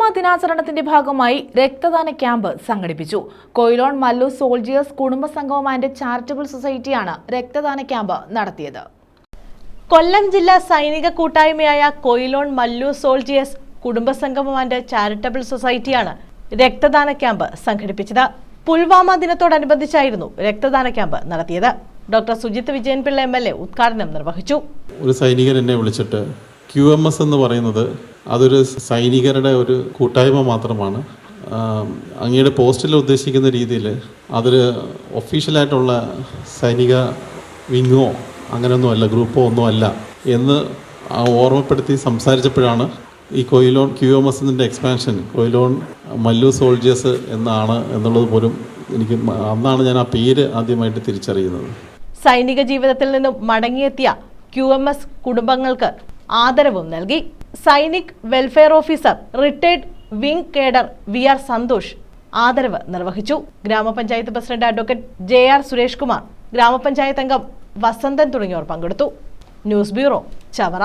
പുൽവാമ ദിനാചരണത്തിന്റെ ഭാഗമായി രക്തദാന ക്യാമ്പ് സംഘടിപ്പിച്ചു. കൊയിലോൺ മല്ലു സോൾജിയേഴ്സ് കുടുംബ സംഗമം ആൻഡ് ചാരിറ്റബിൾ സൊസൈറ്റിയാണ് രക്തദാന ക്യാമ്പ് നടത്തിയത്. കൊല്ലം ജില്ലാ സൈനിക കൂട്ടായ്മയായ കൊയിലോൺ മല്ലു സോൾജിയേഴ്സ് കുടുംബസംഗമം ആൻഡ് ചാരിറ്റബിൾ സൊസൈറ്റിയാണ് രക്തദാന ക്യാമ്പ് സംഘടിപ്പിച്ചത്. പുൽവാമ ദിനത്തോടനുബന്ധിച്ചായിരുന്നു രക്തദാന ക്യാമ്പ് നടത്തിയത്. Doctor Sujith Vijayanpillai M L A ഉദ്ഘാടനം നിർവഹിച്ചു. ഒരു സൈനികൻ എന്നെ വിളിച്ചിട്ട് ക്യു എം എസ് എന്ന് പറയുന്നത് അതൊരു സൈനികരുടെ ഒരു കൂട്ടായ്മ മാത്രമാണ്. അങ്ങയുടെ പോസ്റ്റിൽ ഉദ്ദേശിക്കുന്ന രീതിയിൽ അതൊരു ഒഫീഷ്യലായിട്ടുള്ള സൈനിക വിങ്ങോ അങ്ങനെയൊന്നും അല്ല ഗ്രൂപ്പോ ഒന്നും അല്ല എന്ന് ഓർമ്മപ്പെടുത്തി സംസാരിച്ചപ്പോഴാണ് ഈ കൊയിലോൺ ക്യു എം എസിന്റെ എക്സ്പാൻഷൻ കൊയിലോൺ മല്ലു സോൾജിയേഴ്സ് എന്നാണ് എന്നുള്ളത് പോലും എനിക്ക് അന്നാണ് ഞാൻ ആ പേര് ആദ്യമായിട്ട് തിരിച്ചറിയുന്നത്. സൈനിക ജീവിതത്തിൽ നിന്നും മടങ്ങിയെത്തിയ ക്യു എം എസ് കുടുംബങ്ങൾക്ക് ആദരവും നൽകി. Sainik welfare officer retired wing cadre V R Santhosh ആദരവ് നിർവഹിച്ചു. ഗ്രാമപഞ്ചായത്ത് president advocate J R Suresh Kumar ഗ്രാമപഞ്ചായത്ത് അംഗം വസന്തൻ തുടങ്ങിയവർ പങ്കെടുത്തു. News bureau Chavara.